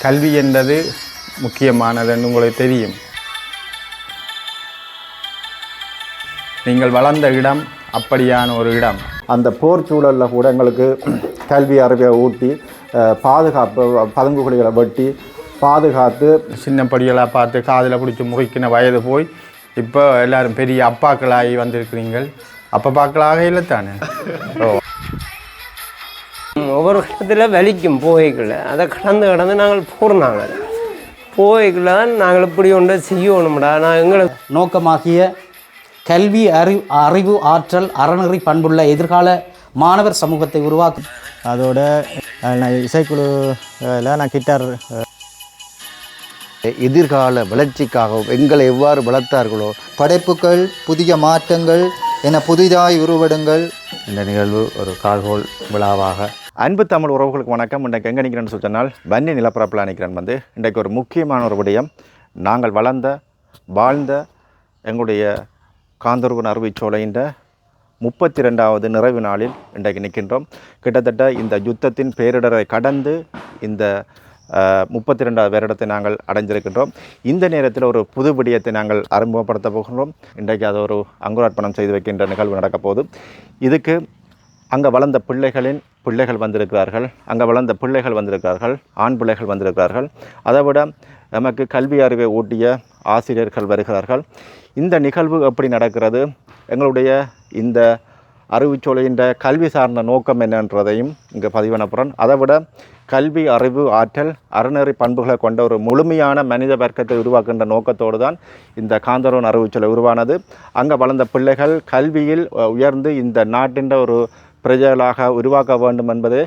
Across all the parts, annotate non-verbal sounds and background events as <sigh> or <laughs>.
கல்வி என்பது முக்கியமானதுன்னு உங்களுக்கு தெரியும். நீங்கள் வளர்ந்த இடம் அப்படியான ஒரு இடம். அந்த போர் சூழலில் கூட எங்களுக்கு கல்வி அறிவை ஊட்டி பாதுகாப்பு பதுங்குகுழிகளை வெட்டி பாதுகாத்து சின்ன படிகளாக பார்த்து காதில் பிடிச்சி முறிக்கின வயது போய் இப்போ எல்லாரும் பெரிய அப்பாக்களாகி வந்திருக்கிறீங்கள் அப்பாக்களாக இல்லை தானே <laughs> ஓ. ஒவ்வொரு இடத்துல வலிக்கும் போய்க்குள்ள அதை கடந்து கடந்து நாங்கள் போடுறாங்க போய்க்குள்ள தான் நாங்கள் இப்படி ஒன்றை செய்யணும்டா. நான் எங்களுக்கு நோக்கமாகிய கல்வி அறிவு அறிவு ஆற்றல் அறநெறி பண்புள்ள எதிர்கால மாணவர் சமூகத்தை உருவாக்கும். அதோட நான் இசைக்குழுவில் நான் கிட்டார் எதிர்கால வளர்ச்சிக்காகவும் எங்களை எவ்வாறு வளர்த்தார்களோ படைப்புகள் புதிய மாற்றங்கள் என புதிதாய் உருவெடுங்கள். இந்த நிகழ்வு ஒரு கால்கோள் விழாவாக அன்பு தமிழ் உறவுகளுக்கு வணக்கம். இன்றைக்கு எங்கே நிற்கிறேன்னு சொன்னால் வன்னி நிலப்பரப்பில் நிற்கிறேன் வந்து இன்றைக்கு ஒரு முக்கியமான ஒரு விடயம். நாங்கள் வளர்ந்த வாழ்ந்த எங்களுடைய காந்தருவன் அறுவைச்சோலையின் முப்பத்தி ரெண்டாவது நிறைவு நாளில் இன்றைக்கு நிற்கின்றோம். கிட்டத்தட்ட இந்த யுத்தத்தின் பேரிடரை கடந்து இந்த முப்பத்தி ரெண்டாவது வருடத்தை நாங்கள் அடைஞ்சிருக்கின்றோம் இந்த நேரத்தில் ஒரு புது விடயத்தை நாங்கள் அறிமுகப்படுத்த போகின்றோம். இன்றைக்கு அதை ஒரு அங்குரார்ப்பணம் செய்து வைக்கின்ற நிகழ்வு நடக்கப்போகுது. இதுக்கு அங்கே வளர்ந்த பிள்ளைகளின் பிள்ளைகள் வந்திருக்கிறார்கள். அங்கே வளர்ந்த பிள்ளைகள் வந்திருக்கிறார்கள். ஆண் பிள்ளைகள் வந்திருக்கிறார்கள். அதை விட நமக்கு கல்வி அறிவை ஊட்டிய ஆசிரியர்கள் வருகிறார்கள். இந்த நிகழ்வு எப்படி நடக்கிறது? எங்களுடைய இந்த அறிவுச்சோலையின் கல்வி சார்ந்த நோக்கம் என்னன்றதையும் இங்கே பதிவனப்புறன் அதை விட கல்வி அறிவு ஆற்றல் அறநெறி பண்புகளை கொண்ட ஒரு முழுமையான மனித வர்க்கத்தை உருவாக்குகின்ற நோக்கத்தோடு தான் இந்த காந்தரோன் அறிவுச்சொலை உருவானது. அங்கே வளர்ந்த பிள்ளைகள் கல்வியில் உயர்ந்து இந்த நாட்டின்ற ஒரு பிரஜைகளாக உருவாக்க வேண்டும் என்பது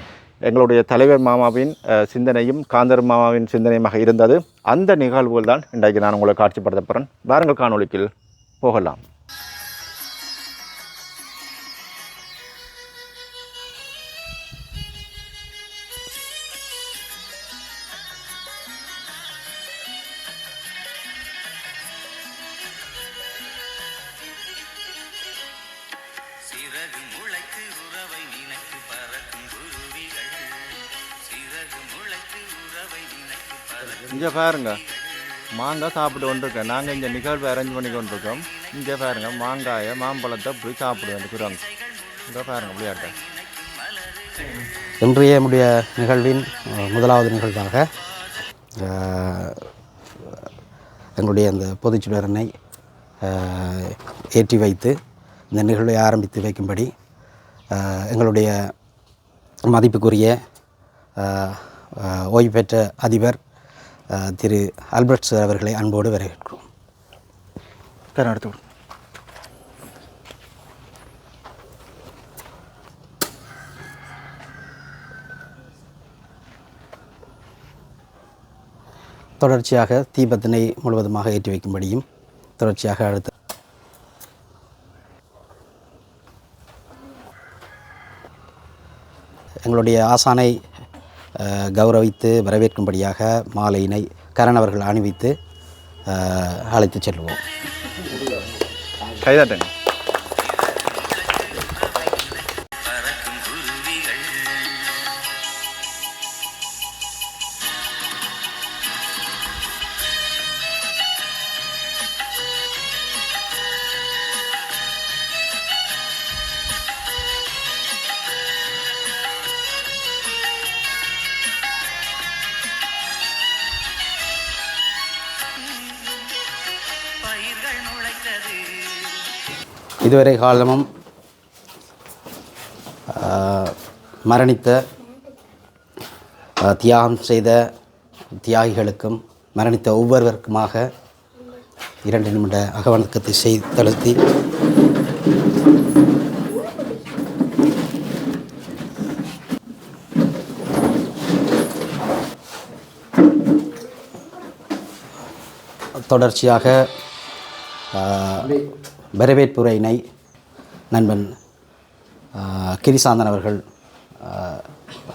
எங்களுடைய தலைவர் மாமாவின் சிந்தனையும் காந்தர் மாமாவின் சிந்தனையுமாக இருந்தது. அந்த நிகழ்வுகள் தான் இன்றைக்கு நான் உங்களை காட்சிப்படுத்த போகிறேன் வாருங்கள் காணொளிக்கில் போகலாம். பாருங்க. மாங்காய் சாப்பிட்டு கொண்டிருக்கேன். நாங்கள் இந்த நிகழ்வு அரேஞ்ச் பண்ணி கொண்டிருக்கோம். இங்கே பாருங்க மாங்காயை மாம்பழத்தை இப்படி சாப்பிடுவோம் இந்த குரங்கு இங்கே பாருங்க விளையாட்டு. இன்றைய நம்முடைய நிகழ்வின் முதலாவது நிகழ்வாக எங்களுடைய அந்த பொதுச்சுடரனை ஏற்றி வைத்து இந்த நிகழ்வை ஆரம்பித்து வைக்கும்படி எங்களுடைய மதிப்புக்குரிய ஓய்வு பெற்ற அதிபர் திரு ஆல்பர்ட் சார் அவர்களை அன்போடு வரவேற்கிறோம் கரை எடுத்து விடு. தொடர்ச்சியாக தீபத்தினை முழுவதுமாக ஏற்றி வைக்கும்படியும் தொடர்ச்சியாக அடுத்த எங்களுடைய ஆசானை கௌரவித்து வரவேற்கும்படியாக மாலையினை கரண் அவர்கள் அணிவித்து அழைத்து செல்வோம். கைதாட்டேங்க. இதுவரை காலமும் மரணித்த தியாகம் செய்த தியாகிகளுக்கும் மரணித்த ஒவ்வொருவருக்குமாக இரண்டு நிமிட அகவணக்கத்தை செய்து தளர்த்தி. தொடர்ச்சியாக வரவேற்புரையினை நண்பன் கிரிசாந்தன் அவர்கள்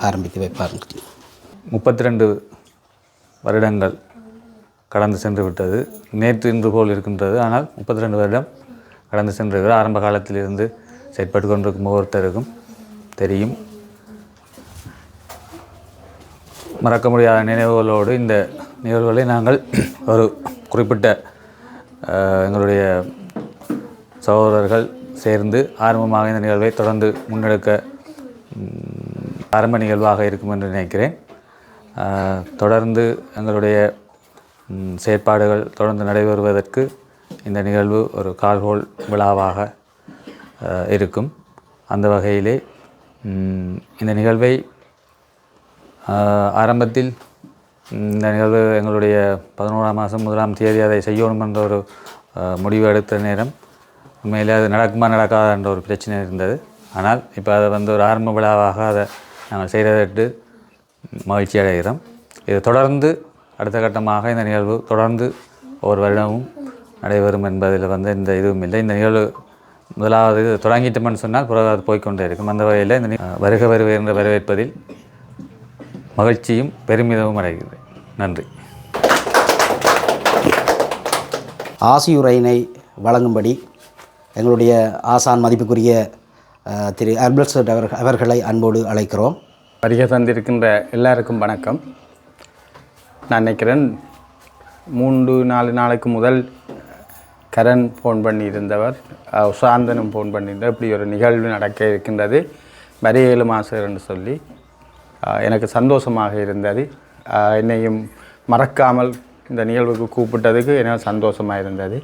ஆரம்பித்து வைப்பார். முப்பத்தி ரெண்டு வருடங்கள் கடந்து சென்று விட்டது. நேற்று இன்று போல் இருக்கின்றது. ஆனால் முப்பத்தி ரெண்டு வருடம் கடந்து சென்று ஆரம்ப காலத்திலிருந்து செயற்பட்டு கொண்டிருக்கும் ஒவ்வொருத்தருக்கும் தெரியும். மறக்க முடியாத நினைவுகளோடு இந்த நிகழ்வுகளை நாங்கள் ஒரு குறிப்பிட்ட எங்களுடைய சகோதரர்கள் சேர்ந்து ஆரம்பமாக இந்த நிகழ்வை தொடர்ந்து முன்னெடுக்க ஆரம்ப நிகழ்வாக இருக்கும் என்று நினைக்கிறேன். தொடர்ந்து எங்களுடைய செயற்பாடுகள் தொடர்ந்து நடைபெறுவதற்கு இந்த நிகழ்வு ஒரு கால்கோள் விழாவாக இருக்கும். அந்த வகையிலே இந்த நிகழ்வை ஆரம்பத்தில் இந்த நிகழ்வு எங்களுடைய பதினோராம் மாதம் முதலாம் தேதி அதை செய்யணும் என்ற ஒரு முடிவு எடுத்த நேரம் உண்மையிலே அது நடக்குமா நடக்காதா என்ற ஒரு பிரச்சனை இருந்தது. ஆனால் இப்போ அதை வந்து ஒரு ஆரம்ப விழாவாக அதை நாங்கள் செய்கிறதற்கு மகிழ்ச்சி அடைகிறோம். இது தொடர்ந்து அடுத்த கட்டமாக இந்த நிகழ்வு தொடர்ந்து ஒவ்வொரு வருடமும் நடைபெறும் என்பதில் வந்து இந்த இதுவும் இல்லை. இந்த நிகழ்வு முதலாவது தொடங்கிட்டோம்னு சொன்னால் பிறகு அது போய்க்கொண்டே இருக்கும். அந்த வகையில் இந்த வருக வருக என்று வரவேற்பதில் மகிழ்ச்சியும் பெருமிதமும் அடைகிறது. நன்றி. ஆசியுரையினை வழங்கும்படி எங்களுடைய ஆசான் மதிப்புக்குரிய திரு அல்பர்ட் அவர்கள் அவர்களை அன்போடு அழைக்கிறோம். வருகை தந்திருக்கின்ற எல்லாருக்கும் வணக்கம். நான் நினைக்கிறேன் மூன்று நாலு நாளுக்கு முதல் கரண் ஃபோன் பண்ணியிருந்தவர் அஹ், உஷாந்தனும் ஃபோன் பண்ணியிருந்தார் இப்படி ஒரு நிகழ்வு நடக்க இருக்கின்றது. வரி ஏழு மாதம் என்று சொல்லி எனக்கு சந்தோஷமாக இருந்தது. என்னையும் மறக்காமல் இந்த நிகழ்வுக்கு கூப்பிட்டதுக்கு எனக்கு சந்தோஷமாக இருந்தது.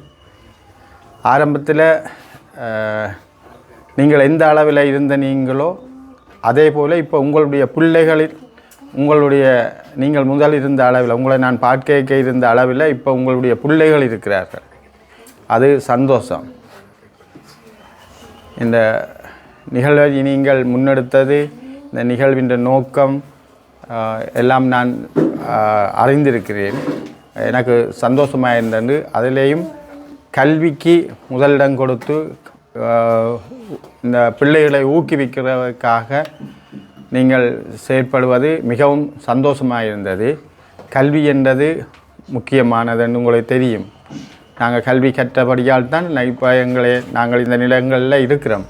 ஆரம்பத்தில் நீங்கள் எந்த அளவில் இருந்த நீங்களோ அதே போல் இப்போ உங்களுடைய பிள்ளைகளில் உங்களுடைய நீங்கள் முதல் இருந்த அளவில் உங்களை நான் பார்க்க இருந்த அளவில் இப்போ உங்களுடைய பிள்ளைகள் இருக்கிறார்கள். அது சந்தோஷம். இந்த நிகழ்வை நீங்கள் முன்னெடுத்தது இந்த நிகழ்வின் நோக்கம் எல்லாம் நான் அறிந்திருக்கிறேன். எனக்கு சந்தோஷமாக இருந்தது அதிலேயும் கல்விக்கு முதலிடம் கொடுத்து இந்த பிள்ளைகளை ஊக்குவிக்கிறதுக்காக நீங்கள் செயற்படுவது மிகவும் சந்தோஷமாக இருந்தது கல்வி என்றது முக்கியமானதுன்னு உங்களுக்கு தெரியும். நாங்கள் கல்வி கற்றபடியால் தான் இப்போ எங்களை நாங்கள் இந்த நிலங்களில் இருக்கிறோம்.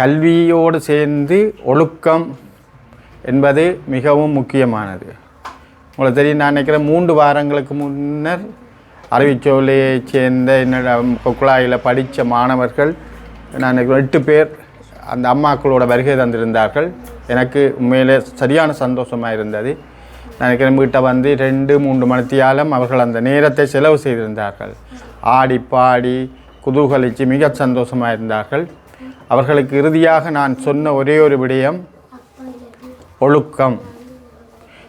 கல்வியோடு சேர்ந்து ஒழுக்கம் என்பது மிகவும் முக்கியமானது. உங்களுக்கு தெரியும் நான் நினைக்கிறேன் மூன்று வாரங்களுக்கு முன்னர் அறிவிச்சோலையை சேர்ந்த என்னோட குழாயில் படித்த மாணவர்கள் நான் நினைக்கிறேன் எட்டு பேர் அந்த அம்மாக்களோட வருகை தந்திருந்தார்கள். எனக்கு உண்மையிலே சரியான சந்தோஷமாக இருந்தது. நான் நினைக்கிறேன் வீட்டை வந்து ரெண்டு மூன்று மணித்தியாலும் அவர்கள் அந்த நேரத்தை செலவு செய்திருந்தார்கள். ஆடி பாடி குதூகலித்து மிக சந்தோஷமாக இருந்தார்கள். அவர்களுக்கு இறுதியாக நான் சொன்ன ஒரே ஒரு விடயம் ஒழுக்கம்.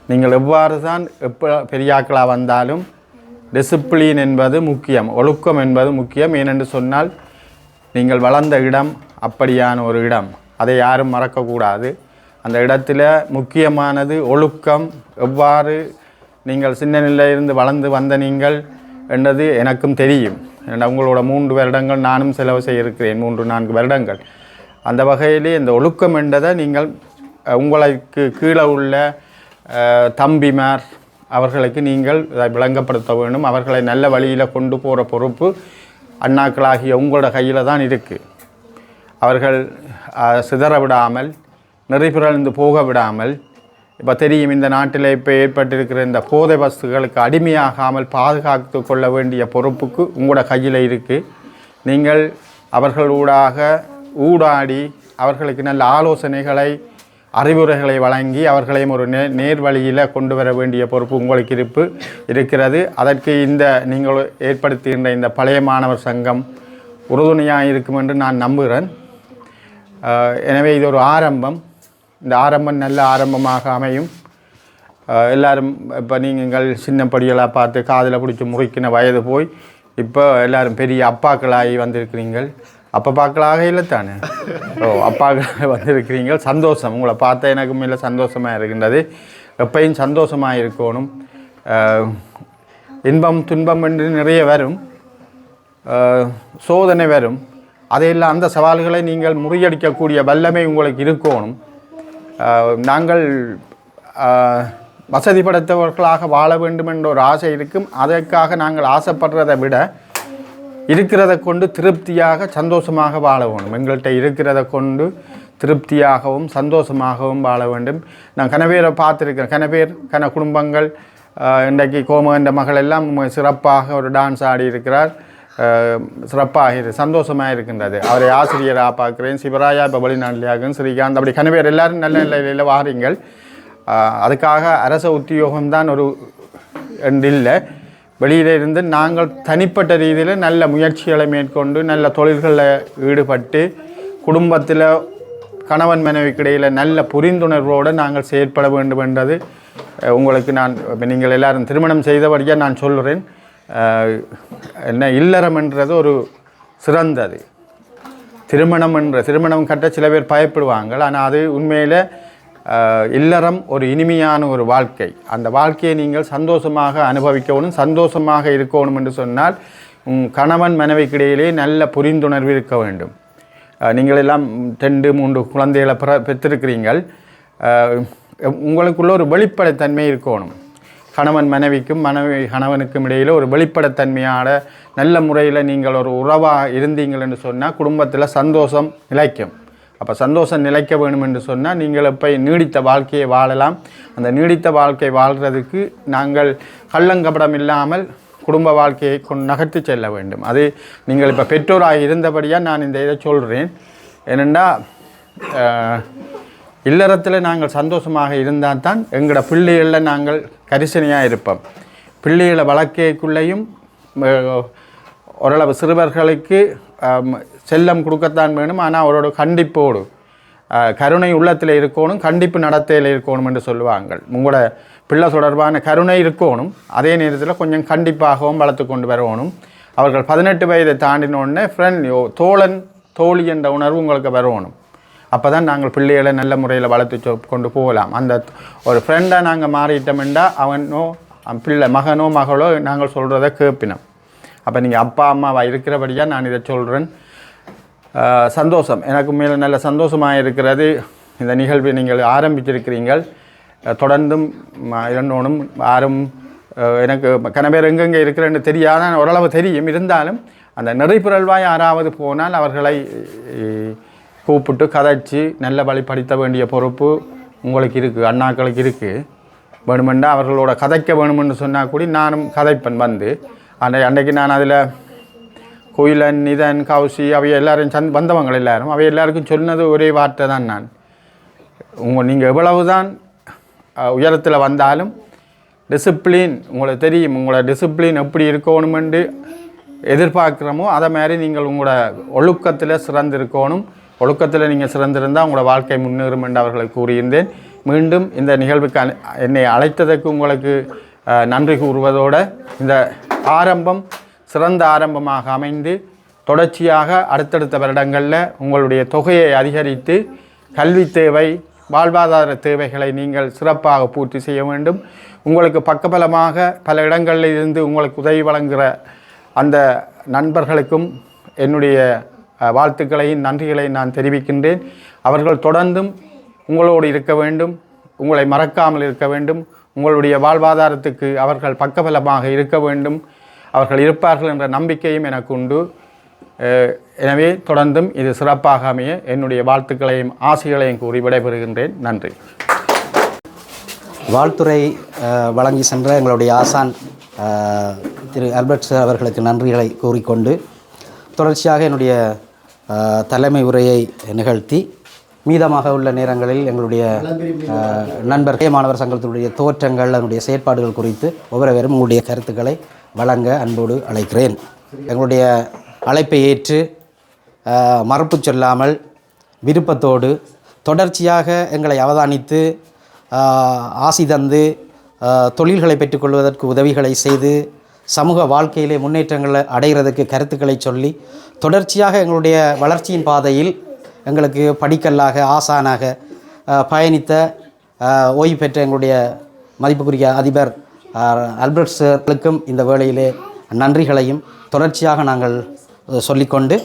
நீங்கள் எவ்வாறு தான் எப்போ பெரியாக்களாக வந்தாலும் டிசிப்ளின் என்பது முக்கியம் ஒழுக்கம் என்பது முக்கியம். ஏனென்று சொன்னால் நீங்கள் வளர்ந்த இடம் அப்படியான ஒரு இடம். அதை யாரும் மறக்கக்கூடாது. அந்த இடத்துல முக்கியமானது ஒழுக்கம். எவ்வாறு நீங்கள் சின்ன நிலையிலிருந்து வளர்ந்து வந்த நீங்கள் என்றது எனக்கும் தெரியும். உங்களோட மூன்று வருடங்கள் நானும் செலவு செய்திருக்கிறேன் மூன்று நான்கு வருடங்கள். அந்த வகையிலே இந்த ஒழுக்கம் என்றதை நீங்கள் உங்களுக்கு கீழே உள்ள தம்பிமார் அவர்களுக்கு நீங்கள் இதை விளங்கப்படுத்த வேண்டும் அவர்களை நல்ல வழியில் கொண்டு போகிற பொறுப்பு அண்ணாக்களாகிய உங்களோட கையில் தான் இருக்குது அவர்கள் சிதற விடாமல் நெறிபிறழ்ந்து போக விடாமல் இப்போ தெரியும் இந்த நாட்டில் இப்போ ஏற்பட்டிருக்கிற இந்த போதை வஸ்துகளுக்கு அடிமையாகாமல் பாதுகாத்து கொள்ள வேண்டிய பொறுப்புக்கு உங்களோட கையில் இருக்குது நீங்கள் அவர்களூடாக ஊடாடி அவர்களுக்கு நல்ல ஆலோசனைகளை அறிவுரைகளை வழங்கி அவர்களையும் ஒரு நே நேர் வழியில் கொண்டு வர வேண்டிய பொறுப்பு உங்களுக்கு இருப்பு இருக்கிறது. அதற்கு இந்த நீங்கள் ஏற்படுத்துகின்ற இந்த பழைய மாணவர் சங்கம் உறுதுணையாக இருக்கும் என்று நான் நம்புகிறேன். எனவே இது ஒரு ஆரம்பம். இந்த ஆரம்பம் நல்ல ஆரம்பமாக அமையும். எல்லாரும் இப்போ நீங்கள் சின்ன படிகளாக பார்த்து காதில் பிடிச்சி முறைக்கின வயது போய் இப்போ எல்லாரும் பெரிய அப்பாக்களாகி வந்திருக்கிறீங்கள். அப்பாக்களாக இல்லை தானே? ஓ அப்பாக்களாக வந்திருக்கிறீங்க. சந்தோஷம். உங்களை பார்த்த எனக்கு மேலே சந்தோஷமாக இருக்கின்றது. எப்பையும் சந்தோஷமாக இருக்கணும். இன்பம் துன்பம் என்று நிறைய வரும். சோதனை வரும். அதையெல்லாம் அந்த சவால்களை நீங்கள் முறியடிக்கக்கூடிய வல்லமை உங்களுக்கு இருக்கணும். நாங்கள் வசதிப்படுத்தவர்களாக வசதி படைத்தவர்களாக வாழ வேண்டும் என்ற ஒரு ஆசை இருக்கும். அதற்காக நாங்கள் ஆசைப்படுறதை விட இருக்கிறத கொண்டு திருப்தியாக சந்தோஷமாக வாழ வேணும் எங்கள்கிட்ட இருக்கிறத கொண்டு திருப்தியாகவும் சந்தோஷமாகவும் வாழ வேண்டும். நான் கனவேரை பார்த்துருக்கேன் கனவேர் கன குடும்பங்கள் இன்றைக்கு கோமகண்ட மகள் எல்லாம் சிறப்பாக ஒரு டான்ஸ் ஆடி இருக்கிறார். சிறப்பாக இரு சந்தோஷமாக இருக்கின்றது. அவரை ஆசிரியராக பார்க்குறேன். சிவராயா இப்போ வெளிநாட்டிலாகும் ஸ்ரீகாந்த் அப்படி கனவேர் எல்லாரும் நல்ல நிலையில் வாரீங்கள். அதுக்காக அரச உத்தியோகம்தான் ஒரு இல்லை. வெளியிலிருந்து நாங்கள் தனிப்பட்ட ரீதியில் நல்ல முயற்சிகளை மேற்கொண்டு நல்ல தொழில்களில் ஈடுபட்டு குடும்பத்தில் கணவன் மனைவிக்கிடையில் நல்ல புரிந்துணர்வோடு நாங்கள் செயற்பட வேண்டும் என்றது உங்களுக்கு நான் நீங்கள் எல்லாரும் திருமணம் செய்தபடியாக நான் சொல்கிறேன் என்ன இல்லறம் என்றது ஒரு சிறந்தது. திருமணம் என்ற திருமணம் கட்ட சில பேர் பயப்படுவாங்க ஆனால் அது உண்மையில் இல்லறம் ஒரு இனிமையான ஒரு வாழ்க்கை. அந்த வாழ்க்கையை நீங்கள் சந்தோஷமாக அனுபவிக்கணும் சந்தோஷமாக இருக்கணும் என்று சொன்னால் கணவன் மனைவிக்கிடையிலே நல்ல புரிந்துணர்வு இருக்க வேண்டும். நீங்கள் எல்லாம் ரெண்டு மூன்று குழந்தைகளை பிற பெற்றிருக்கிறீங்கள். உங்களுக்குள்ள ஒரு வெளிப்படைத்தன்மை இருக்கணும். கணவன் மனைவிக்கும் மனைவி கணவனுக்கும் இடையில் ஒரு வெளிப்படைத்தன்மையான நல்ல முறையில் நீங்கள் ஒரு உறவாக இருந்தீங்கள் என்று சொன்னால் குடும்பத்தில் சந்தோஷம் நிலைக்கும். அப்போ சந்தோஷம் நிலைக்க வேணும் என்று சொன்னால் நீங்கள் இப்போ நீடித்த வாழ்க்கையை வாழலாம். அந்த நீடித்த வாழ்க்கை வாழ்கிறதுக்கு நாங்கள் கள்ளங்கபடம் இல்லாமல் குடும்ப வாழ்க்கையை கொண்டு நகர்த்தி செல்ல வேண்டும். அது நீங்கள் இப்போ பெற்றோராக இருந்தபடியாக நான் இந்த இதை சொல்கிறேன் ஏனெண்டா இல்லறத்தில் நாங்கள் சந்தோஷமாக இருந்தால் தான் எங்களோட பிள்ளைகளில் நாங்கள் கரிசனையாக இருப்போம். பிள்ளைகளை வளர்க்கைக்குள்ளேயும் ஓரளவு சிறுவர்களுக்கு செல்லம் கொடுக்கத்தான் வேணும். ஆனால் அவரோட கண்டிப்போடு கருணை உள்ளத்தில் இருக்கணும் கண்டிப்பு நடத்தையில் இருக்கணும் என்று சொல்லுவாங்க உங்களோட பிள்ளை தொடர்பான கருணை இருக்கணும். அதே நேரத்தில் கொஞ்சம் கண்டிப்பாகவும் வளர்த்து கொண்டு வரணும். அவர்கள் பதினெட்டு வயதை தாண்டினோடனே ஃப்ரெண்ட் தோழன் தோழி என்ற உணர்வு உங்களுக்கு வரணும். அப்போ தான் நாங்கள் பிள்ளைகளை நல்ல முறையில் வளர்த்து கொண்டு போகலாம். அந்த ஒரு ஃப்ரெண்டாக நாங்கள் மாறிட்டோம்டா அவனோ பிள்ளை மகனோ மகளோ நாங்கள் சொல்கிறத கேட்பினோம் அப்போ நீங்கள் அப்பா அம்மாவா இருக்கிறபடியாக நான் இதை சொல்கிறேன் சந்தோஷம். எனக்கு மேலே நல்ல சந்தோஷமாக இருக்கிறது இந்த நிகழ்வை நீங்கள் ஆரம்பிச்சிருக்கிறீங்கள் தொடர்ந்தும் இரண்டோனும் யாரும் எனக்கு கணவர் எங்கெங்கே இருக்கிறேன்னு தெரியாத ஓரளவு தெரியும். இருந்தாலும் அந்த நெறிப்புரல்வாய் யாராவது போனால் அவர்களை கூப்பிட்டு கதைச்சு நல்ல வழிப்படுத்த படித்த வேண்டிய பொறுப்பு உங்களுக்கு இருக்குது அண்ணாக்களுக்கு இருக்குது வேணுமெண்டா அவர்களோட கதைக்க வேணுமென்று சொன்னால் கூட நானும் கதைப்பன் வந்து. அன்றை அன்றைக்கு நான் அதில் குயிலன் நிதன் கவுசி அவை எல்லாரும் சந்த் வந்தவங்கள் எல்லாரும் அவை எல்லாருக்கும் சொன்னது ஒரே வார்த்தை தான் நான். உங்கள் நீங்கள் எவ்வளவு தான் உயரத்தில் வந்தாலும் டிசிப்ளின் உங்களுக்கு தெரியும் உங்களோட டிசிப்ளின் எப்படி இருக்கணுமென்று எதிர்பார்க்குறோமோ அதை மாதிரி நீங்கள் உங்களோட ஒழுக்கத்தில் சிறந்திருக்கணும். ஒழுக்கத்தில் நீங்கள் சிறந்திருந்தால் உங்களோட வாழ்க்கை முன்னேறும் என்று அவர்களை கூறியிருந்தேன். மீண்டும் இந்த நிகழ்வுக்கு என்னை அழைத்ததற்கு உங்களுக்கு நன்றி கூறுவதோடு இந்த ஆரம்பம் சிறந்த ஆரம்பமாக அமைந்து தொடர்ச்சியாக அடுத்தடுத்த வருடங்களில் உங்களுடைய தொகையை அதிகரித்து கல்வி தேவை வாழ்வாதார தேவைகளை நீங்கள் சிறப்பாக பூர்த்தி செய்ய வேண்டும். உங்களுக்கு பக்கபலமாக பல இடங்களில் இருந்து உங்களுக்கு உதவி வழங்குகிற அந்த நண்பர்களுக்கும் என்னுடைய வாழ்த்துக்களையும் நன்றிகளையும் நான் தெரிவிக்கின்றேன். அவர்கள் தொடர்ந்தும் உங்களோடு இருக்க வேண்டும் உங்களை மறக்காமல் இருக்க வேண்டும் உங்களுடைய வாழ்வாதாரத்துக்கு அவர்கள் பக்கபலமாக இருக்க வேண்டும். அவர்கள் இருப்பார்கள் என்ற நம்பிக்கையும் எனக்கு உண்டு. எனவே தொடர்ந்தும் இது சிறப்பாக அமைய என்னுடைய வாழ்த்துக்களையும் ஆசைகளையும் கூறி விடைபெறுகின்றேன். நன்றி. வாழ்த்துறை வழங்கி சென்ற எங்களுடைய ஆசான் திரு அல்பர்ட் சார் அவர்களுக்கு நன்றிகளை கூறிக்கொண்டு தொடர்ச்சியாக என்னுடைய தலைமை உரையை நிகழ்த்தி மீதமாக உள்ள நேரங்களில் எங்களுடைய நண்பர் மாணவர் சங்கத்தினுடைய தோற்றங்கள் அதனுடைய செயற்பாடுகள் குறித்து ஒவ்வொருவரும் உங்களுடைய கருத்துக்களை வழங்க அன்போடு அழைக்கிறேன். எங்களுடைய அழைப்பை ஏற்று அஹ், மறுப்பு சொல்லாமல் விருப்பத்தோடு தொடர்ச்சியாக எங்களை அவதானித்து ஆசி தந்து தொழில்களை பெற்றுக்கொள்வதற்கு உதவிகளை செய்து சமூக வாழ்க்கையிலே முன்னேற்றங்களை அடைகிறதுக்கு கருத்துக்களை சொல்லி தொடர்ச்சியாக எங்களுடைய வளர்ச்சியின் பாதையில் எங்களுக்கு படிக்கல்லாக ஆசானாக பயணித்த ஓய்வு பெற்ற எங்களுடைய மதிப்புக்குரிய அதிபர் அல்பர்ட் சார்களுக்கும் இந்த வேளையிலே நன்றிகளையும் தொடர்ச்சியாக நாங்கள் சொல்லிக்கொண்டு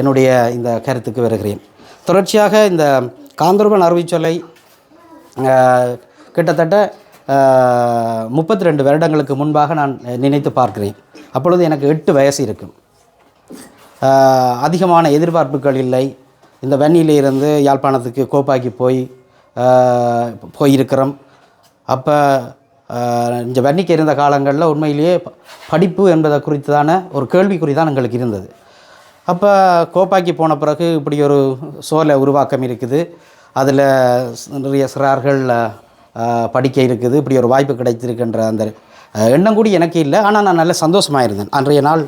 என்னுடைய இந்த கருத்துக்கு வருகிறேன். தொடர்ச்சியாக இந்த காந்தர்பன் அறுவைச்சொல்லை கிட்டத்தட்ட முப்பத்தி ரெண்டு வருடங்களுக்கு முன்பாக நான் நினைத்து பார்க்கிறேன். அப்பொழுது எனக்கு எட்டு வயசு இருக்கும். அதிகமான எதிர்பார்ப்புகள் இல்லை. இந்த வன்னியிலிருந்து யாழ்ப்பாணத்துக்கு கோப்பாக்கி போய் போயிருக்கிறோம். அப்போ இந்த வன்னிக்கு இருந்த காலங்களில் உண்மையிலேயே படிப்பு என்பதை குறித்தான ஒரு கேள்விக்குறி தான் எங்களுக்கு இருந்தது. அப்போ கோப்பாக்கி போன பிறகு இப்படி ஒரு சோலை உருவாக்கம் இருக்குது. அதில் நிறைய சிறார்கள் படிக்க இருக்குது. இப்படி ஒரு வாய்ப்பு கிடைத்திருக்கின்ற அந்த எண்ணம் கூடி எனக்கு இல்லை. ஆனால் நான் நல்ல சந்தோஷமாக இருந்தேன் அன்றைய நாள்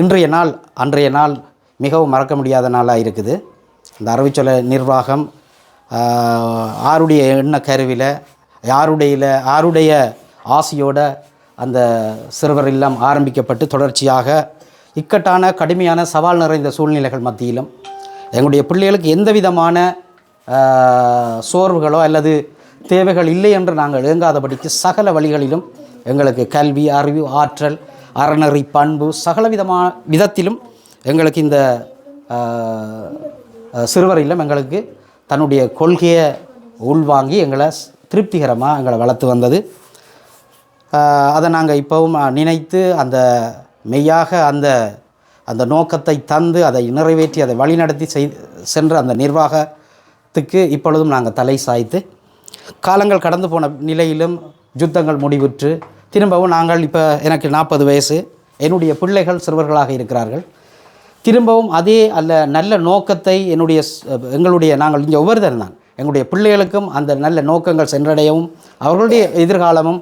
இன்றைய நாள் அன்றைய நாள் மிகவும் மறக்க முடியாத நாளாக இருக்குது. இந்த அரவிச்சொலை நிர்வாகம் ஆருடைய எண்ண கருவியில் யாருடைய யாருடைய ஆசையோட அந்த சிறுவர் இல்லம் ஆரம்பிக்கப்பட்டு தொடர்ச்சியாக இக்கட்டான கடுமையான சவால் நிறைந்த சூழ்நிலைகள் மத்தியிலும் எங்களுடைய பிள்ளைகளுக்கு எந்த விதமான சோர்வுகளோ அல்லது தேவைகள் இல்லை என்று நாங்கள் இயங்காதபடிக்கு சகல வழிகளிலும் எங்களுக்கு கல்வி அறிவு ஆற்றல் அறநெறி பண்பு சகல விதமான விதத்திலும் எங்களுக்கு இந்த சிறுவர் இல்லம் எங்களுக்கு தன்னுடைய கொள்கையை உள்வாங்கி எங்களை திருப்திகரமாக எங்களை வளர்த்து வந்தது. அதை நாங்கள் இப்போவும் நினைத்து அந்த மெய்யாக அந்த அந்த நோக்கத்தை தந்து அதை நிறைவேற்றி அதை வழிநடத்தி செய் சென்ற அந்த நிர்வாகத்துக்கு இப்பொழுதும் நாங்கள் தலை சாய்த்து காலங்கள் கடந்து போன நிலையிலும் யுத்தங்கள் முடிவுற்று திரும்பவும் நாங்கள் இப்போ எனக்கு நாற்பது வயசு என்னுடைய பிள்ளைகள் சிறுவர்களாக இருக்கிறார்கள். திரும்பவும் அதே அல்ல நல்ல நோக்கத்தை என்னுடைய எங்களுடைய நாங்கள் இங்கே ஒவ்வொருத்தர் தான். எங்களுடைய பிள்ளைகளுக்கும் அந்த நல்ல நோக்கங்கள் சென்றடையவும் அவர்களுடைய எதிர்காலமும்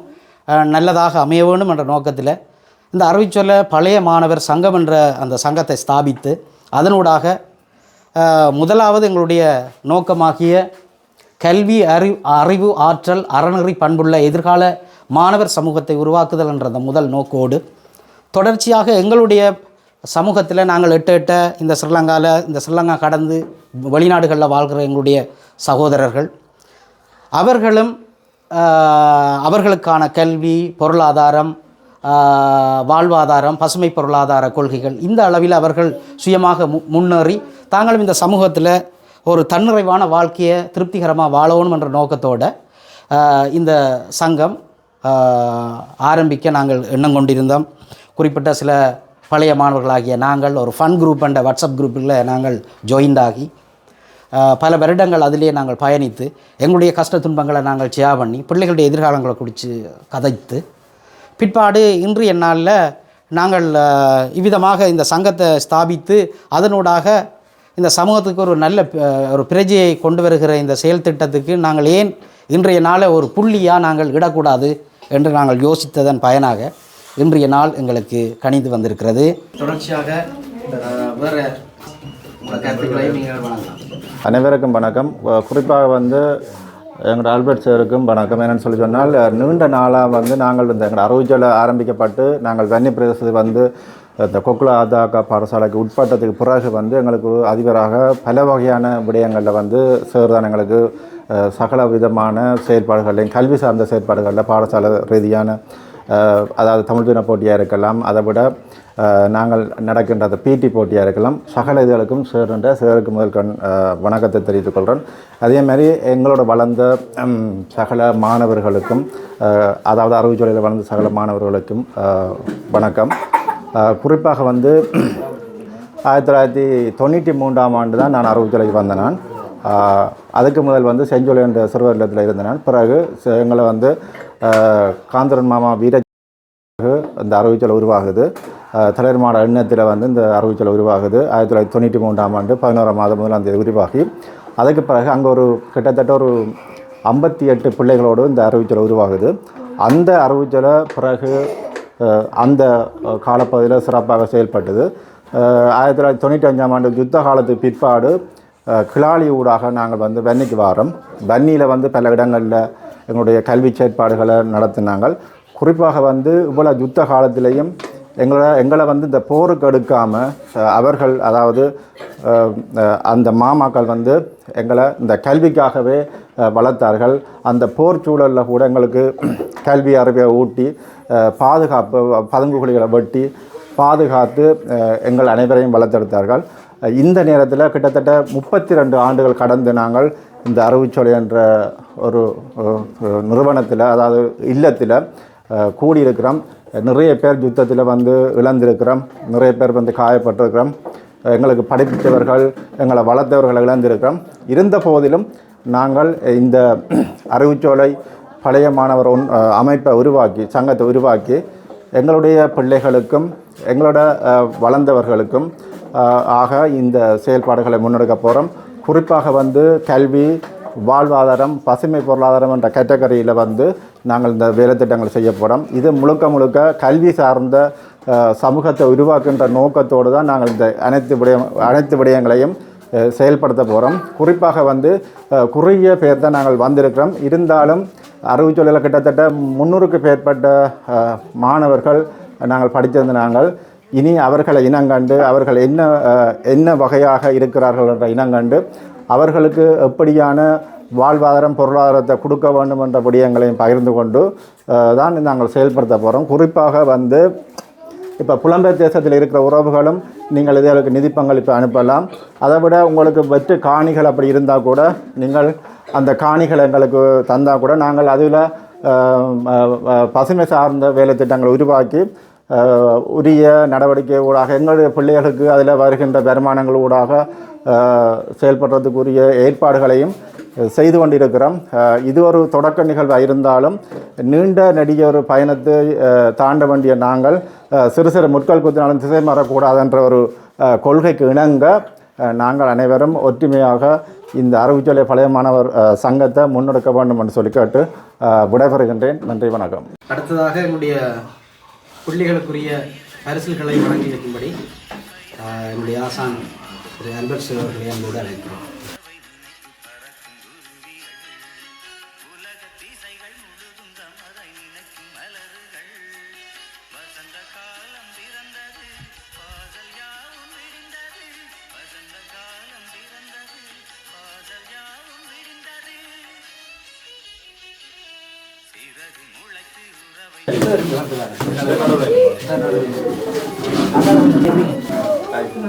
நல்லதாக அமைய வேண்டும் என்ற நோக்கத்தில் இந்த அறிவிச்சொல்ல பழைய மாணவர் சங்கம் என்ற அந்த சங்கத்தை ஸ்தாபித்து அதனூடாக முதலாவது எங்களுடைய நோக்கமாகிய கல்வி அறிவு அறிவு ஆற்றல் அறநெறி பண்புள்ள எதிர்கால மாணவர் சமூகத்தை உருவாக்குதல் என்ற அந்த முதல் நோக்கோடு தொடர்ச்சியாக எங்களுடைய சமூகத்தில் நாங்கள் எட்ட எட்ட இந்த ஸ்ரீலங்காவில் இந்த ஸ்ரீலங்கா கடந்து வெளிநாடுகளில் வாழ்கிற எங்களுடைய சகோதரர்கள். அவர்களும் அவர்களுக்கான கல்வி பொருளாதாரம் வாழ்வாதாரம் பசுமை பொருளாதார கொள்கைகள் இந்த அளவில் அவர்கள் சுயமாக மு முன்னேறி தாங்களும் இந்த சமூகத்தில் ஒரு தன்னிறைவான வாழ்க்கையை திருப்திகரமாக வாழணும் என்ற நோக்கத்தோட இந்த சங்கம் ஆரம்பிக்க நாங்கள் எண்ணம் கொண்டிருந்தோம். குறிப்பிட்ட சில பழைய மாணவர்களாகிய நாங்கள் ஒரு ஃபன் குரூப் என்ற வாட்ஸ்அப் குரூப்பில் நாங்கள் ஜாயின்ட் ஆகி பல வருடங்கள் அதிலே நாங்கள் பயணித்து எங்களுடைய கஷ்ட துன்பங்களை நாங்கள் ஷேர் பண்ணி பிள்ளைகளுடைய எதிர்காலங்களை குறித்து கதைத்து பிற்பாடு இன்றைய நாளில் நாங்கள் இவ்விதமாக இந்த சங்கத்தை ஸ்தாபித்து அதனூடாக இந்த சமூகத்துக்கு ஒரு நல்ல ஒரு பிரஜையை கொண்டு வருகிற இந்த செயல் திட்டத்துக்கு நாங்கள் ஏன் இன்றைய நாளை ஒரு புள்ளியாக நாங்கள் இடக்கூடாது என்று நாங்கள் யோசித்ததன் பயனாக இன்றைய நாள் எங்களுக்கு கணிந்து வந்திருக்கிறது. தொடர்ச்சியாக வேறு அனைவருக்கும் வணக்கம். குறிப்பாக வந்து எங்களோட ஆல்பர்ட் சாருக்கும் வணக்கம். என்னென்னு சொல்லி சொன்னால் நீண்ட நாளாக வந்து நாங்கள் இந்த எங்களோட அறிவிச்சல ஆரம்பிக்கப்பட்டு நாங்கள் வன்னி பிரதேசத்துக்கு வந்து இந்த கொக்குல ஆதாக்கா பாடசாலைக்கு உட்பட்டதுக்கு பிறகு வந்து எங்களுக்கு அதிபராக பல வகையான விடயங்களில் வந்து சார் தான் எங்களுக்கு சகல விதமான செயற்பாடுகளையும் கல்வி சார்ந்த செயற்பாடுகளில் பாடசாலை ரீதியான அதாவது தமிழ் தின போட்டியாக இருக்கலாம் அதை விட நாங்கள் நடக்கின்ற அந்த பிடி போட்டியாக இருக்கலாம் சகல இதுகளுக்கும் சேருன்ற சேருக்கு முதல் கண் வணக்கத்தை தெரிவித்துக் கொள்கிறேன். அதே மாதிரி எங்களோட வளர்ந்த சகல மாணவர்களுக்கும் அதாவது அறிவுச்சொலையில் வளர்ந்த சகல மாணவர்களுக்கும் வணக்கம். குறிப்பாக வந்து ஆயிரத்தி தொள்ளாயிரத்தி தொண்ணூற்றி மூன்றாம் ஆண்டு தான் நான் அறிவுச்சொலைக்கு வந்தேன் நான். அதுக்கு முதல் வந்து செஞ்சொலி என்ற சிறுவர் இல்லத்தில் இருந்தேன் பிறகு எங்களை வந்து காந்தரன் மாமா வீர இந்த அறுவைச்சல் உருவாகுது. தலைவர் மாட எண்ணத்தில் வந்து இந்த அறுவைச்சல் உருவாகுது. ஆயிரத்தி தொள்ளாயிரத்தி தொண்ணூற்றி மூன்றாம் ஆண்டு பதினோராம் மாதம் முதலாம் தேதி உருவாகி. அதுக்கு பிறகு அங்கே ஒரு கிட்டத்தட்ட ஒரு ஐம்பத்தி எட்டு பிள்ளைகளோடு இந்த அறிவிச்சல் உருவாகுது. அந்த அறிவிச்சலை பிறகு அந்த காலப்பகுதியில் சிறப்பாக செயல்பட்டது. ஆயிரத்தி தொள்ளாயிரத்தி தொண்ணூற்றி அஞ்சாம் ஆண்டு யுத்த காலத்துக்கு பிற்பாடு கிளாலி ஊடாக நாங்கள் வந்து வன்னிக்கு வாரம். வன்னியில் வந்து பல இடங்களில் எங்களுடைய கல்வி செயற்பாடுகளை நடத்தினாங்க குறிப்பாக வந்து இவ்வளோ யுத்த காலத்திலையும் எங்களை எங்களை வந்து இந்த போருக்கு எடுக்காமல் அவர்கள் அதாவது அந்த மாமாக்கள் வந்து எங்களை இந்த கல்விக்காகவே வளர்த்தார்கள். அந்த போர் சூழலில் கூட எங்களுக்கு <clears throat> கல்வி அறிவை ஊட்டி பாதுகாப்பு பதுங்குகுழிகளை வெட்டி பாதுகாத்து எங்கள் அனைவரையும் வளர்த்தெடுத்தார்கள். இந்த நேரத்தில் கிட்டத்தட்ட முப்பத்தி ரெண்டு ஆண்டுகள் கடந்து நாங்கள் இந்த அறிவுச்சொலை என்ற ஒரு நிறுவனத்தில் அதாவது இல்லத்தில் கூடியிருக்கிறோம். நிறைய பேர் யுத்தத்தில் வந்து இழந்திருக்கிறோம். நிறைய பேர் வந்து காயப்பட்டிருக்கிறோம். எங்களுக்கு படிப்பித்தவர்கள் எங்களை வளர்த்தவர்கள் இழந்திருக்கிறோம். இருந்த போதிலும் நாங்கள் இந்த அறிவுச்சோலை பழைய மாணவர் ஒன் அமைப்பை உருவாக்கி சங்கத்தை உருவாக்கி எங்களுடைய பிள்ளைகளுக்கும் எங்களோட வளர்ந்தவர்களுக்கும் ஆக இந்த செயல்பாடுகளை முன்னெடுக்க போகிறோம் குறிப்பாக வந்து கல்வி வாழ்வாதாரம் பசுமை பொருளாதாரம் என்ற கேட்டகரியில் வந்து நாங்கள் இந்த வேலைத்திட்டங்கள் செய்ய போகிறோம் இது முழுக்க முழுக்க கல்வி சார்ந்த சமூகத்தை உருவாக்குகின்ற நோக்கத்தோடு தான் நாங்கள் இந்த அனைத்து விடயம் அனைத்து விடயங்களையும் செயல்படுத்த போகிறோம் குறிப்பாக வந்து குறுகிய பேர் தான் நாங்கள் வந்திருக்கிறோம். இருந்தாலும் அறிவுச்சொல்லில் கிட்டத்தட்ட முந்நூறுக்கு மேற்பட்ட மாணவர்கள் நாங்கள் படித்திருந்த நாங்கள் இனி அவர்களை இனங்கண்டு அவர்கள் என்ன என்ன வகையாக இருக்கிறார்கள் என்ற இனங்கண்டு அவர்களுக்கு எப்படியான வாழ்வாதாரம் பொருளாதாரத்தை கொடுக்க வேண்டும் என்ற விடயங்களையும் பகிர்ந்து கொண்டு தான் நாங்கள் செயல்படுத்த போகிறோம் குறிப்பாக வந்து இப்போ புலம்பெயர் தேசத்தில் இருக்கிற உறவுகளும் நீங்கள் இதற்கு நிதி பங்களிப்பு அனுப்பலாம். அதை விட உங்களுக்கு வெற்று காணிகள் அப்படி இருந்தால் கூட நீங்கள் அந்த காணிகள் எங்களுக்கு தந்தால் கூட நாங்கள் அதில் பசுமை சார்ந்த வேலை திட்டங்களை உருவாக்கி உரிய நடவடிக்கை ஊடாக எங்களுடைய பிள்ளைகளுக்கு அதில் வருகின்ற வருமானங்கள் ஊடாக செயல்படுறதுக்குரிய ஏற்பாடுகளையும் செய்து கொண்டிருக்கிறோம். இது ஒரு தொடக்க நிகழ்வாக இருந்தாலும் நீண்ட நெடிய ஒரு பயணத்தை தாண்ட வேண்டிய நாங்கள் சிறு சிறு முட்கள் குத்தினாலும் திசை மாறக்கூடாதுன்ற ஒரு கொள்கைக்கு இணங்க நாங்கள் அனைவரும் ஒற்றுமையாக இந்த அறிவுச்சொலை பழைய மாணவர் சங்கத்தை முன்னெடுக்க வேண்டும் என்று சொல்லி கேட்டு விடைபெறுகின்றேன். நன்றி வணக்கம். அடுத்ததாக என்னுடைய புள்ளிகளுக்குரிய பரிசல்களை வழங்கி வைக்கும்படி என்னுடைய ஆசான் திரு அல்பர்ட் சிவர்களை அன்போடு அழைக்கிறோம்.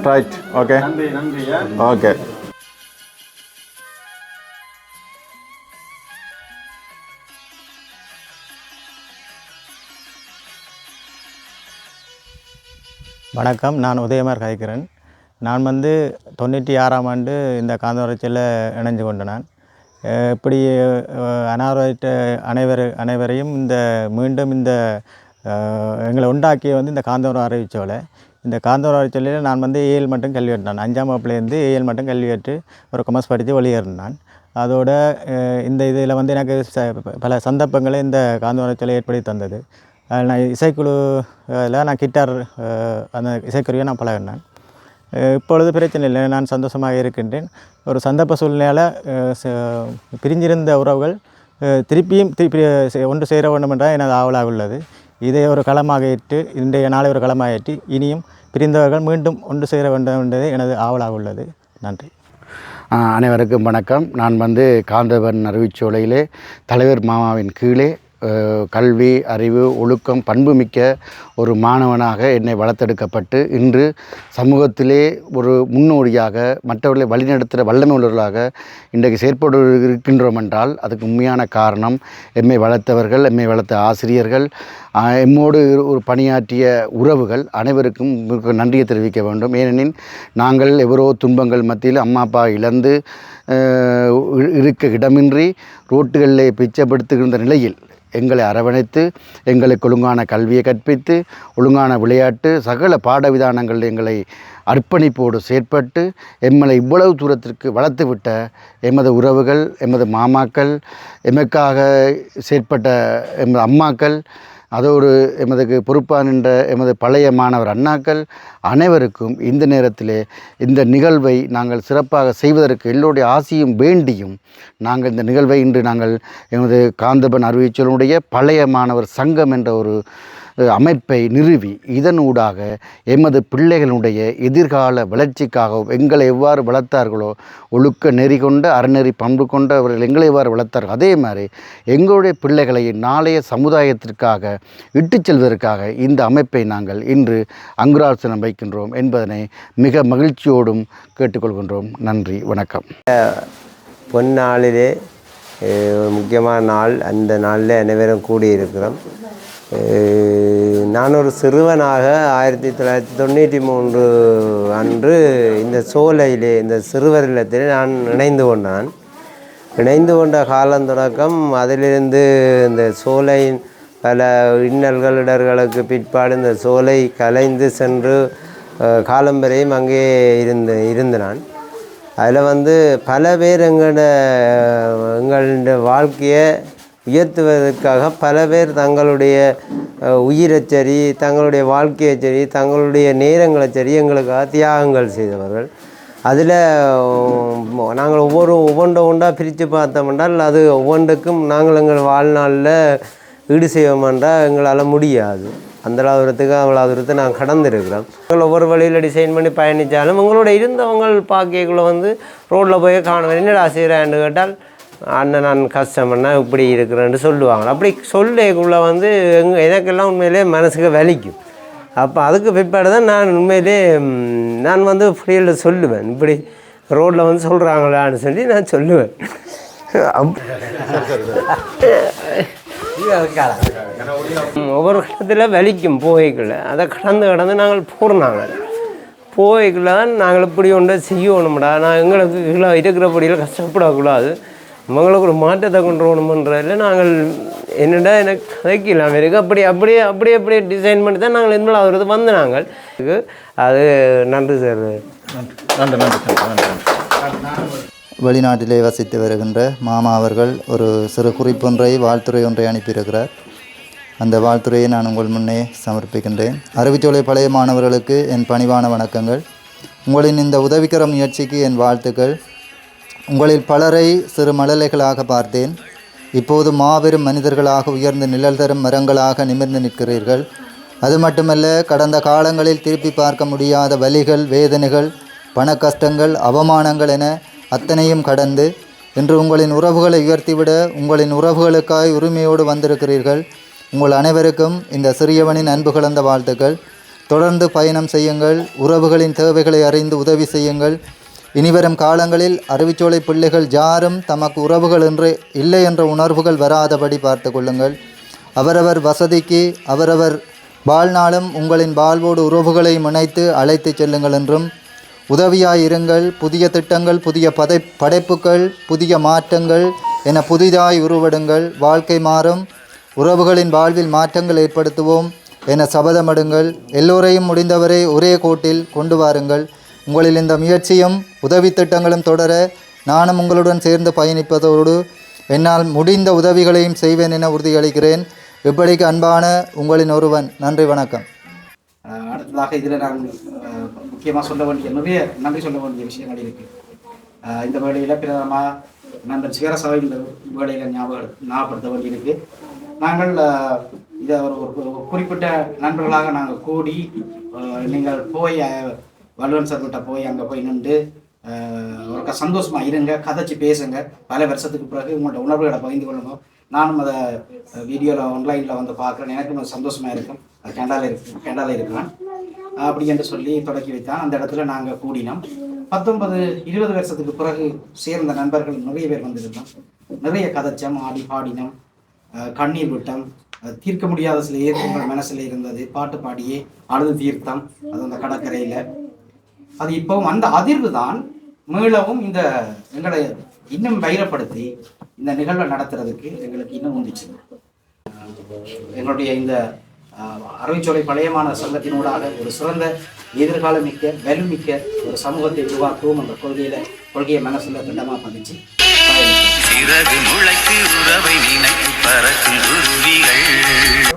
ரைட் ஓகே ஓகே வணக்கம் நான் உதயமார் கதைக்கிறேன் நான் வந்து தொண்ணூற்றி ஆறாம் ஆண்டு இந்த காந்தவரட்சியில் இணைஞ்சு கொண்டேன். இப்படி அஹ், அனைவர் அனைவரையும் இந்த மீண்டும் இந்த எங்களை உண்டாக்கிய வந்து இந்த காந்தவரம் அறிவிச்சோலை இந்த காந்தவரம் அறிவிச்சோலையில் நான் வந்து ஏஎல் மட்டும் கல்வி கட்டினேன் அஞ்சாம் வகுப்புலேருந்து ஏஎல் மட்டும் கல்வி கற்று ஒரு கொமர்ஸ் படித்து வெளியேறினான். அதோட இந்த இதில் வந்து எனக்கு ச பல சந்தர்ப்பங்களை இந்த காந்தவரட்சியில் ஏற்படுத்தி தந்தது. அதில் நான் இசைக்குழுவில் நான் கிட்டார் அந்த இசைக்குருவியை நான் பழகினேன். இப்பொழுது பிரச்சனை இல்லை. நான் சந்தோஷமாக இருக்கின்றேன். ஒரு சந்தர்ப்ப சூழ்நிலையால் பிரிஞ்சிருந்த உறவுகள் திருப்பியும் திருப்பி ஒன்று சேர வேண்டும் என்றால் எனது ஆவலாக உள்ளது. இதை ஒரு களமாக ஏற்று இன்றைய நாளை ஒரு களமாக ஏற்றி இனியும் பிரிந்தவர்கள் மீண்டும் ஒன்று சேர வேண்டும் என்பது எனது ஆவலாக உள்ளது. நன்றி. அனைவருக்கும் வணக்கம். நான் வந்து காந்தவன் அறிவிச்சோலையிலே தலைவர் மாமாவின் கீழே கல்வி அறிவு ஒழுக்கம் பண்புமிக்க ஒரு மாணவனாக என்னை வளர்த்தெடுக்கப்பட்டு இன்று சமூகத்திலே ஒரு முன்னோடியாக மற்றவர்களை வழிநடத்துகிற வல்லமை உள்ளவர்களாக இன்றைக்கு செயற்பட்டு இருக்கின்றோம் என்றால் அதுக்கு உண்மையான காரணம் எம்மை வளர்த்தவர்கள் எம்மை வளர்த்த ஆசிரியர்கள் எம்மோடு ஒரு பணியாற்றிய உறவுகள் அனைவருக்கும் நன்றியை தெரிவிக்க வேண்டும். ஏனெனில் நாங்கள் எவரோ துன்பங்கள் மத்தியில் அம்மா அப்பா இழந்து இருக்க இடமின்றி ரோட்டுகளில் பிச்சைப்படுத்துகின்ற நிலையில் எங்களை அரவணைத்து எங்களுக்கு ஒழுங்கான கல்வியை கற்பித்து ஒழுங்கான விளையாட்டு சகல பாடவிதானங்கள் எங்களை அர்ப்பணிப்போடு செயற்பட்டு எம்மளை இவ்வளவு தூரத்திற்கு வளர்த்துவிட்ட எமது உறவுகள் எமது மாமாக்கள் எமக்காக செயற்பட்ட எமது அம்மாக்கள் அதோடு எமதுக்கு பொறுப்பாக நின்ற எமது பழைய மாணவர் அண்ணாக்கள் அனைவருக்கும் இந்த நேரத்திலே இந்த நிகழ்வை நாங்கள் சிறப்பாக செய்வதற்கு எல்லோருடைய ஆசையும் வேண்டியும் நாங்கள் இந்த நிகழ்வை இன்று நாங்கள் எமது காந்தபன் அறிவிச்சலுடைய பழைய மாணவர் சங்கம் என்ற ஒரு அமைப்பை நிறுவி இதனூடாக எமது பிள்ளைகளுடைய எதிர்கால வளர்ச்சிக்காகவும் எங்களை எவ்வாறு வளர்த்தார்களோ ஒழுக்க நெறி கொண்ட அறநெறி பண்பு கொண்ட அவர்கள் எங்களை எவ்வாறு வளர்த்தார்கள் அதே மாதிரி எங்களுடைய பிள்ளைகளை நாளைய சமுதாயத்திற்காக இட்டு செல்வதற்காக இந்த அமைப்பை நாங்கள் இன்று அங்குராசனம் வைக்கின்றோம் என்பதனை மிக மகிழ்ச்சியோடும் கேட்டுக்கொள்கின்றோம். நன்றி வணக்கம். பொன்னாளிலே முக்கியமான நாள் அந்த நாளில் அனைவரும் கூடியிருக்கிறோம். நான் ஒரு சிறுவனாக ஆயிரத்தி தொள்ளாயிரத்தி தொண்ணூற்றி மூன்று அன்று இந்த சோலையிலே இந்த சிறுவர் இல்லத்திலே நான் இணைந்து கொண்டான். இணைந்து கொண்ட காலம் தொடக்கம் அதிலிருந்து இந்த சோலையின் பல இன்னல்கள் இடர்களுக்கு பிற்பாடு இந்த சோலை கலைந்து சென்று காலம்பரையும் காலம் வரையும் அங்கே இருந்து இருந்து நான் அதில் வந்து பல பேர் எங்களோட எங்களுடைய வாழ்க்கையை உயர்த்துவதற்காக பல பேர் தங்களுடைய உயிரை சரி தங்களுடைய வாழ்க்கையை சரி தங்களுடைய நேரங்களை சரி எங்களுக்காக தியாகங்கள் செய்தவர்கள். அதில் நாங்கள் ஒவ்வொரு ஒவ்வொன்றை ஒன்றா பிரித்து பார்த்தோம்னால் அது ஒவ்வொன்றுக்கும் நாங்கள் எங்கள் வாழ்நாளில் ஈடு செய்வோமென்றால் எங்களால் முடியாது. அந்த தூரத்துக்கு அவ்வளோ தூரத்தை நாங்கள் கடந்திருக்கிறோம். நாங்கள் ஒவ்வொரு வழியில் டிசைன் பண்ணி பயணித்தாலும் உங்களோட இருந்தவங்கள் பாக்கியக்குள்ளே வந்து ரோட்டில் போய் காணும் என்னடா என்று கேட்டால் அண்ணன் நான் கஷ்டம்னா இப்படி இருக்கிறேன்னு சொல்லுவாங்க. அப்படி சொல்லக்குள்ளே வந்து எங் எனக்கெல்லாம் உண்மையிலே மனசுக்கு வலிக்கும். அப்போ அதுக்கு பிற்பாடு தான் நான் உண்மையிலே நான் வந்து ஃப்ரீயில் சொல்லுவேன். இப்படி ரோட்டில் வந்து சொல்கிறாங்களான்னு சொல்லி நான் சொல்லுவேன். ஒவ்வொரு கட்டத்தில் வலிக்கும் போய்க்குள்ள அதை கடந்து கடந்து நாங்கள் போடுறாங்க போய்க்குள்ள தான் நாங்கள் இப்படி ஒன்றை செய்யணும்டா. நான் எங்களுக்கு இருக்கிற இருக்கிறபடியில் கஷ்டப்படக்கூடாது. இவங்களுக்கு ஒரு மாற்றத்தை கொண்டு வரணுமன்றதில் நாங்கள் என்னடா எனக்கு கதைக்கலாம் இருக்கு அப்படி அப்படியே அப்படியே அப்படியே டிசைன் பண்ணி தான் நாங்கள் இனிமேல் அவரது வந்து நாங்கள். அது நன்றி சார். நன்றி நன்றி நன்றி நன்றி வெளிநாட்டிலே வசித்து வருகின்ற மாமா அவர்கள் ஒரு சிறு குறிப்பொன்றை வாழ்த்துறை ஒன்றை அனுப்பியிருக்கிறார். அந்த வாழ்த்துறையை நான் உங்கள் முன்னே சமர்ப்பிக்கின்றேன். அறிவிச்சோலை பழைய மாணவர்களுக்கு என் பணிவான வணக்கங்கள். உங்களின் இந்த உதவிக்கர முயற்சிக்கு என் வாழ்த்துக்கள். உங்களில் பலரை சிறு மழலைகளாக பார்த்தேன். இப்போது மாபெரும் மனிதர்களாக உயர்ந்து நிழல் தரும் மரங்களாக நிமிர்ந்து நிற்கிறீர்கள். அது மட்டுமல்ல கடந்த காலங்களில் திருப்பி பார்க்க முடியாத வலிகள் வேதனைகள் பண கஷ்டங்கள் அவமானங்கள் என அத்தனையும் கடந்து இன்று உங்களின் உறவுகளை உயர்த்திவிட உங்களின் உறவுகளுக்காய் உரிமையோடு வந்திருக்கிறீர்கள். உங்கள் அனைவருக்கும் இந்த சிறியவனின் அன்பு கலந்த வாழ்த்துக்கள். தொடர்ந்து பயணம் செய்யுங்கள். உறவுகளின் தேவைகளை அறிந்து உதவி செய்யுங்கள். இனிவரும் காலங்களில் அறிவிச்சோலை பிள்ளைகள் யாரும் தமக்கு உறவுகள் என்று இல்லை என்ற உணர்வுகள் வராதபடி பார்த்து கொள்ளுங்கள். அவரவர் வசதிக்கு அவரவர் வாழ்நாளும் உங்களின் வாழ்வோடு உறவுகளை இணைத்து அழைத்துச் செல்லுங்கள் என்றும் உதவியாயிருங்கள் புதிய திட்டங்கள் புதிய பதை படைப்புகள் புதிய மாற்றங்கள் என புதிதாய் உருவடுங்கள். வாழ்க்கை மாறும் உறவுகளின் வாழ்வில் மாற்றங்கள் ஏற்படுத்துவோம் என சபதமிடுங்கள். எல்லோரையும் முடிந்தவரை ஒரே கோட்டில் கொண்டு வாருங்கள். உங்களில் இந்த முயற்சியும் உதவி திட்டங்களும் தொடர நானும் உங்களுடன் சேர்ந்து பயணிப்பதோடு என்னால் முடிந்த உதவிகளையும் செய்வேன் என உறுதியளிக்கிறேன். இப்படிக்கு அன்பான உங்களின் ஒருவன் நன்றி வணக்கம். அடுத்ததாக இதில் நான் முக்கியமாக சொல்ல வேண்டிய நிறைய நன்றி சொல்ல வேண்டிய விஷயங்கள் இருக்குது இந்த வேலையில் பிரதமாக நண்பர் சிகரசபை இந்த ஞாபகம் ஞாபகப்படுத்த வேண்டியிருக்கு நாங்கள் இதை ஒரு குறிப்பிட்ட நண்பர்களாக நாங்கள் கூடி நீங்கள் போய் வல்லுவன் சார்கிட்ட போய் அங்கே போய் நின்று ஒரு சந்தோஷமாக இருங்க கதைச்சு பேசுங்க. பல வருஷத்துக்கு பிறகு உங்கள்கிட்ட உணர்வுகளை பகிர்ந்து கொள்ளுங்க. நானும் அதை வீடியோவில் ஆன்லைனில் வந்து பார்க்குறேன். எனக்கும் அது சந்தோஷமாக இருக்கும். அது கெண்டாலே இருக்கு கேண்டால இருக்கிறேன் அப்படி என்று சொல்லி தொடக்கி வைத்தான். அந்த இடத்துல நாங்கள் கூடினோம். பத்தொன்பது இருபது வருஷத்துக்கு பிறகு சேர்ந்த நண்பர்கள் நிறைய பேர் வந்திருந்தோம். நிறைய கதைச்சம் ஆடி பாடினோம். கண்ணீர் விட்டம். தீர்க்க முடியாத சில ஏற்பங்கள் மனசில் இருந்தது. பாட்டு பாடியே அழுது தீர்த்தம். அது அந்த கடற்கரையில். அது இப்போவும் அந்த அதிர்வு தான் மீளவும் இந்த எங்களை இன்னும் பயிரப்படுத்தி இந்த நிகழ்வை நடத்துறதுக்கு எங்களுக்கு இன்னும் உந்துச்சு. எங்களுடைய இந்த அஹ், பழையமான சங்கத்தினூடாக ஒரு சிறந்த எதிர்காலமிக்க வலுமிக்க ஒரு சமூகத்தை உருவாக்குவோம் என்ற கொள்கையில கொள்கையை மனசுல திட்டமா பதிச்சு. சிறகு முளைக்கு உறவை நினைத்து பறக்கும் குருவிகள்.